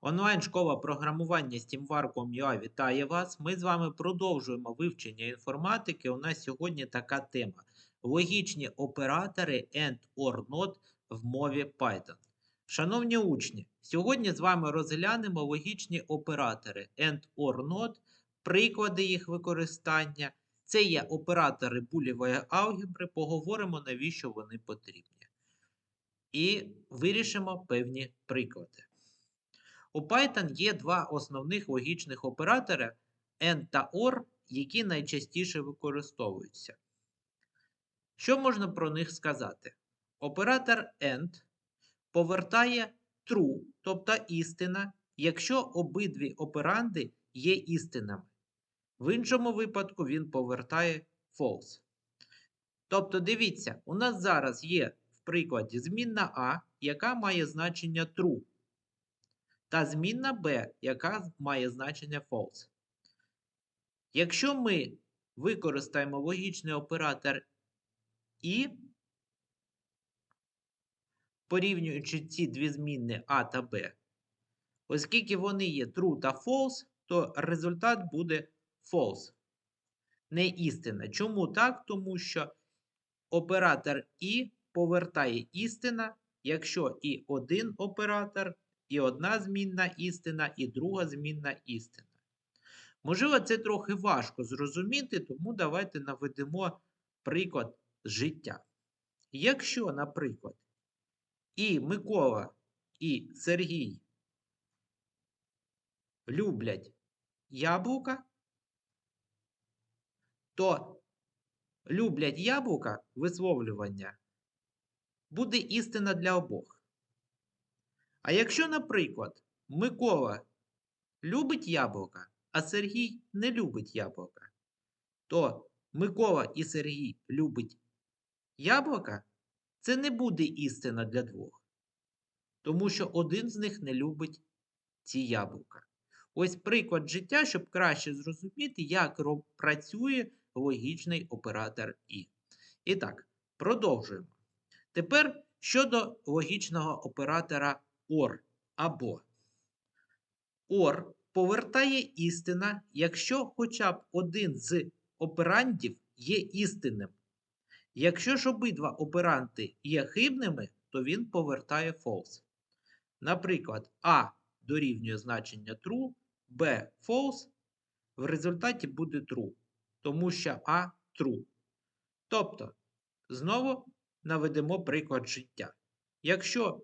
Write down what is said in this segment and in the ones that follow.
Онлайн-школа програмування SteamVarcom.ua вітає вас. Ми з вами продовжуємо вивчення інформатики. У нас сьогодні така тема: логічні оператори AND OR NOT в мові Python. Шановні учні, сьогодні з вами розглянемо логічні оператори AND OR NOT, приклади їх використання. Це є оператори булєвої алгебри. Поговоримо, навіщо вони потрібні. І вирішимо певні приклади. У Python є два основних логічних оператори AND та OR, які найчастіше використовуються. Що можна про них сказати? Оператор AND повертає true, тобто істина, якщо обидві операнди є істинами. В іншому випадку він повертає false. Тобто, дивіться, у нас зараз є в прикладі змінна А, яка має значення true та змінна b, яка має значення false. Якщо ми використаємо логічний оператор і, порівнюючи ці дві змінни А та Б, оскільки вони є true та false, то результат буде false. Не істина. Чому так? Тому що оператор І повертає істина, якщо і один оператор і одна змінна істина, і друга змінна істина. Можливо, це трохи важко зрозуміти, тому давайте наведемо приклад життя. Якщо, наприклад, і Микола, і Сергій люблять яблука, то люблять яблука висловлювання буде істина для обох. А якщо, наприклад, Микола любить яблука, а Сергій не любить яблука, то Микола і Сергій любить яблука, це не буде істина для двох. Тому що один з них не любить ці яблука. Ось приклад життя, щоб краще зрозуміти, як працює логічний оператор І. І так, продовжуємо. Тепер щодо логічного оператора OR або. OR повертає істина, якщо хоча б один з операндів є істинним. Якщо ж обидва операнти є хибними, то він повертає false. Наприклад, А дорівнює значення true, B false, в результаті буде true, тому що А true. Тобто, знову наведемо приклад життя. Якщо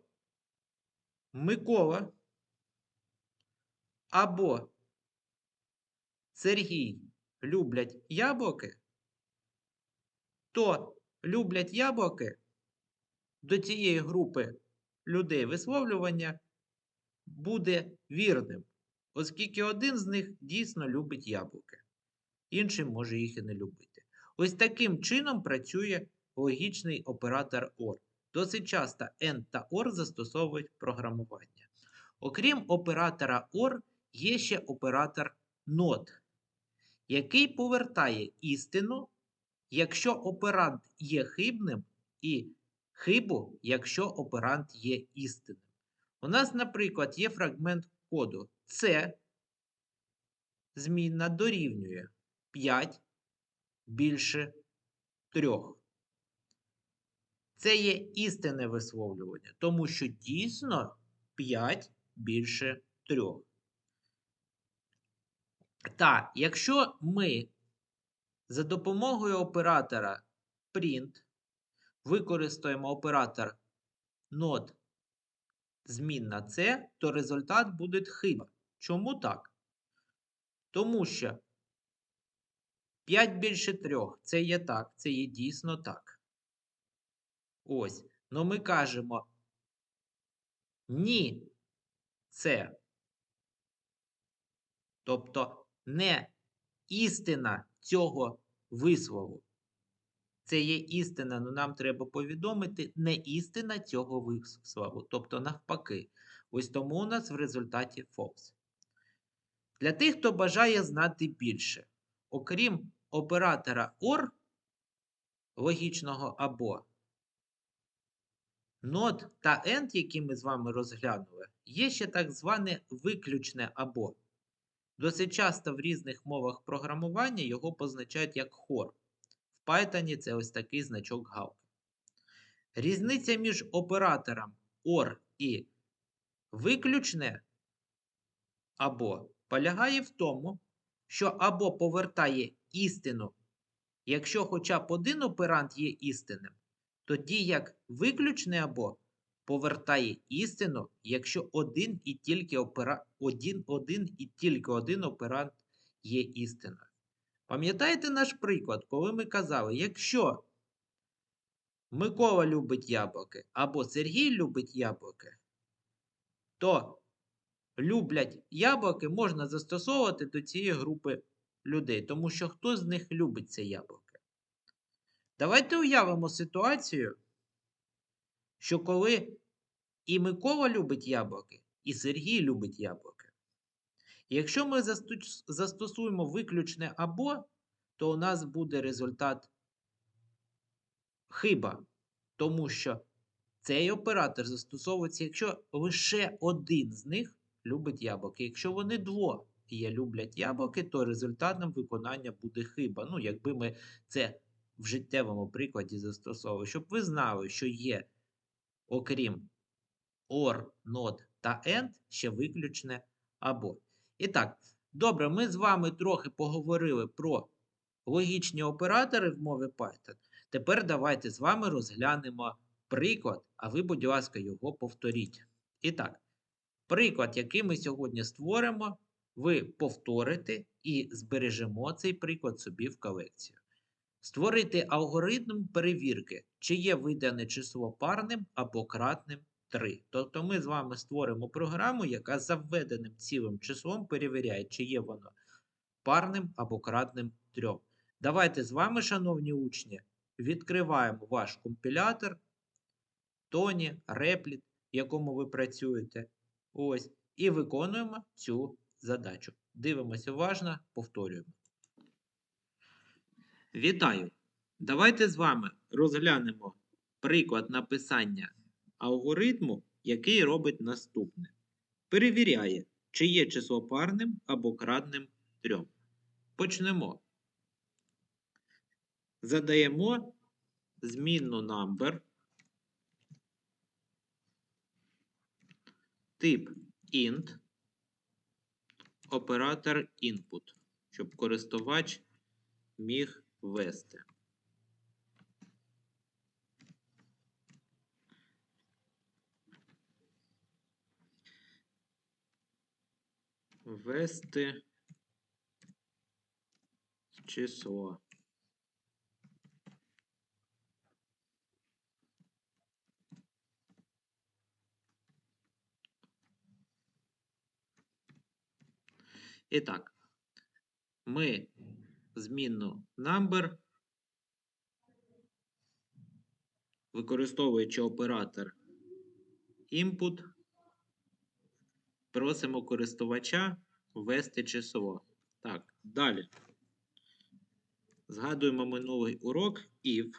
Микола або Сергій люблять яблуки, то люблять яблуки до цієї групи людей висловлювання буде вірним, оскільки один з них дійсно любить яблуки, інший може їх і не любити. Ось таким чином працює логічний оператор OR. Досить часто AND та OR застосовують програмування. Окрім оператора OR, є ще оператор NOT, який повертає істину, якщо оперант є хибним, і хибу, якщо оперант є істинним. У нас, наприклад, є фрагмент коду C змінна дорівнює 5 більше 3. Це є істинне висловлювання, тому що дійсно 5 більше 3. Та, якщо ми за допомогою оператора print використаємо оператор not змінна C, то результат буде хиба. Чому так? Тому що 5 більше 3 це є так, це є дійсно так. Ось. Ну ми кажемо ні це. Тобто не істина цього вислову. Це є істина, але нам треба повідомити не істина цього вислову. Тобто, навпаки. Ось тому у нас в результаті false. Для тих, хто бажає знати більше, окрім оператора OR, логічного або, Not та and, які ми з вами розглянули, є ще так зване виключне або. Досить часто в різних мовах програмування його позначають як хор. В Python це ось такий значок галки. Різниця між оператором OR і виключне або полягає в тому, що або повертає істину, якщо хоча б один оперант є істинним, тоді як виключне або повертає істину, якщо один і тільки опера... один, один і тільки один оперант є істиною. Пам'ятаєте наш приклад, коли ми казали, якщо Микола любить яблуки або Сергій любить яблуки, то люблять яблуки можна застосовувати до цієї групи людей, тому що хто з них любить це яблуки? Давайте уявимо ситуацію, що коли і Микола любить яблуки, і Сергій любить яблуки. Якщо ми застосуємо виключне або, то у нас буде результат хиба, тому що цей оператор застосовується, якщо лише один з них любить яблуки. Якщо вони двоє люблять яблуки, то результатом виконання буде хиба. Ну, якби ми це в життєвому прикладі застосовували, щоб ви знали, що є, окрім OR, NOT та AND, ще виключне або. І так, добре, ми з вами трохи поговорили про логічні оператори в мові Python. Тепер давайте з вами розглянемо приклад, а ви, будь ласка, його повторіть. І так, приклад, який ми сьогодні створимо, ви повторите і збережемо цей приклад собі в колекцію. Створити алгоритм перевірки, чи є видане число парним або кратним 3. Тобто ми з вами створимо програму, яка за введеним цілим числом перевіряє, чи є воно парним або кратним 3. Давайте з вами, шановні учні, відкриваємо ваш компілятор, Тоні, Replit, в якому ви працюєте. Ось, і виконуємо цю задачу. Дивимося уважно, повторюємо. Вітаю! Давайте з вами розглянемо приклад написання алгоритму, який робить наступне. Перевіряє, чи є число парним або кратним 3. Почнемо. Задаємо змінну number, тип int, оператор input, щоб користувач міг ввести. Ввести число. І так, ми змінну number, використовуючи оператор input, просимо користувача ввести число. Так, далі. Згадуємо минулий урок if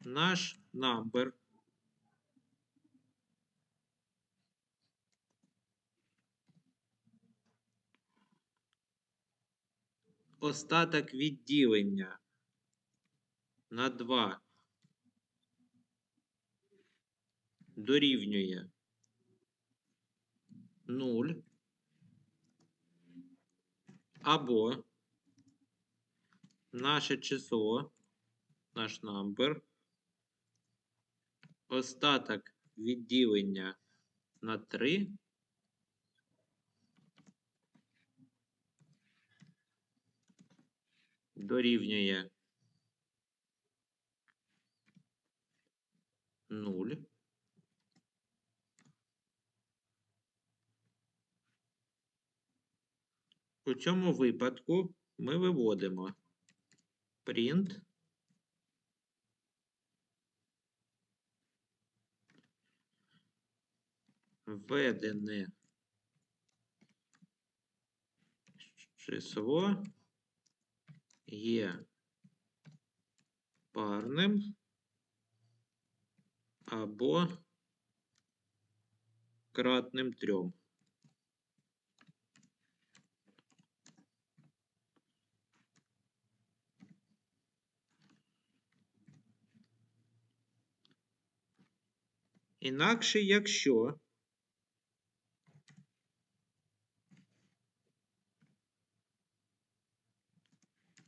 наш number остаток відділення на 2 дорівнює 0 або наше число, наш number, остаток відділення на 3 дорівнює 0. У цьому випадку ми виводимо print введене число є парним або кратним 3. Інакше, якщо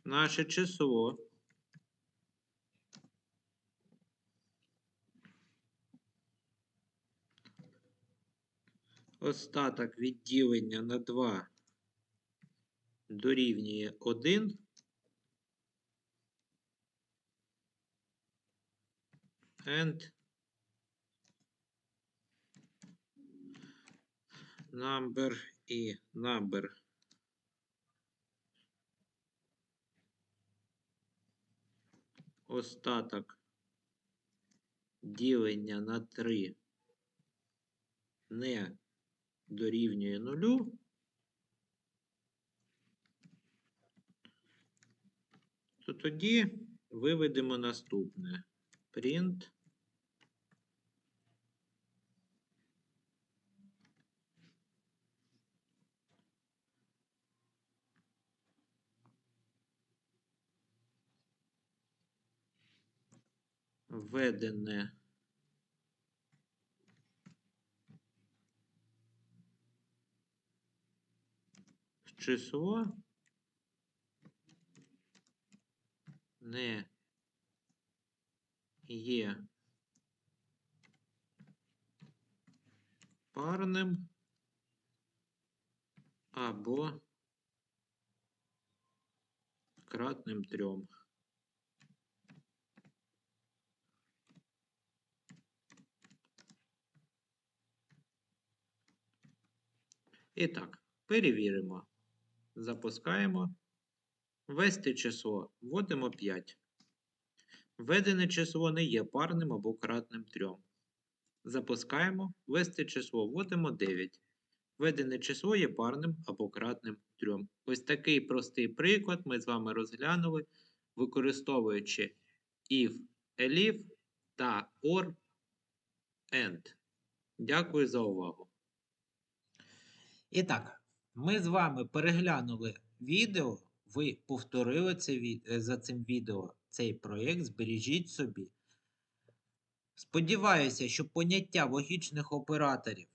наше число. Остаток відділення на 2 дорівнює 1, and number і number остаток ділення на 3 не дорівнює нулю, то тоді виведемо наступне. Print введене число не є парним або кратним трьом. І так, перевіримо. Запускаємо. Ввести число. Вводимо 5. Введене число не є парним або кратним 3. Запускаємо. Ввести число. Вводимо 9. Введене число є парним або кратним 3. Ось такий простий приклад ми з вами розглянули, використовуючи if, elif та or, and. Дякую за увагу. І так, ми з вами переглянули відео, ви повторили це е, за цим відео цей проєкт, збережіть собі. Сподіваюся, що поняття логічних операторів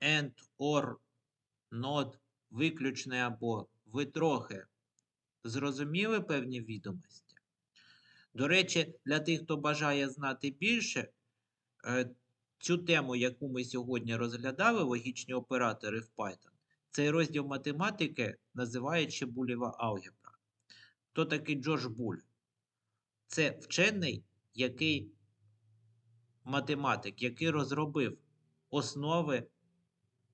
AND, OR, NOT, виключне або ви трохи зрозуміли певні відомості. До речі, для тих, хто бажає знати більше, е, цю тему, яку ми сьогодні розглядали, логічні оператори в Python, цей розділ математики називають ще булєва алгебра. Хто такий Джордж Буль? Це вчений, який математик, який розробив основи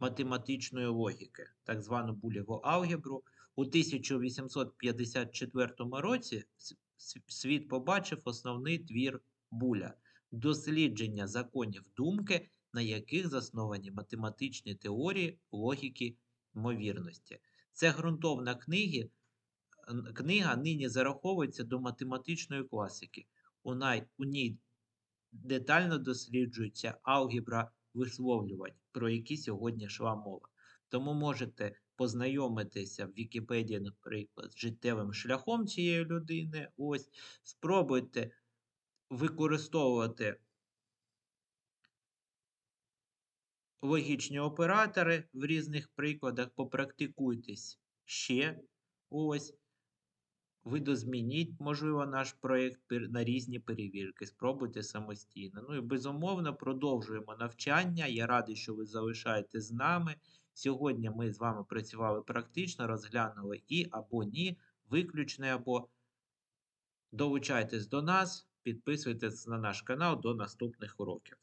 математичної логіки, так звану булєву алгебру. У 1854 році світ побачив основний твір Буля дослідження законів думки, на яких засновані математичні теорії логіки ймовірності. Це ґрунтовна книги, книга нині зараховується до математичної класики. У, най, у ній детально досліджується алгебра висловлювань, про які сьогодні йшла мова. Тому можете познайомитися в Вікіпедії, наприклад, з життєвим шляхом цієї людини. Ось, спробуйте використовувати логічні оператори в різних прикладах, попрактикуйтесь ще. Ось. Видозмініть, можливо, наш проєкт на різні перевірки. Спробуйте самостійно. Ну і безумовно продовжуємо навчання. Я радий, що ви залишаєтесь з нами. Сьогодні ми з вами працювали практично, розглянули і або ні, виключне або. Долучайтесь до нас, підписуйтесь на наш канал до наступних уроків.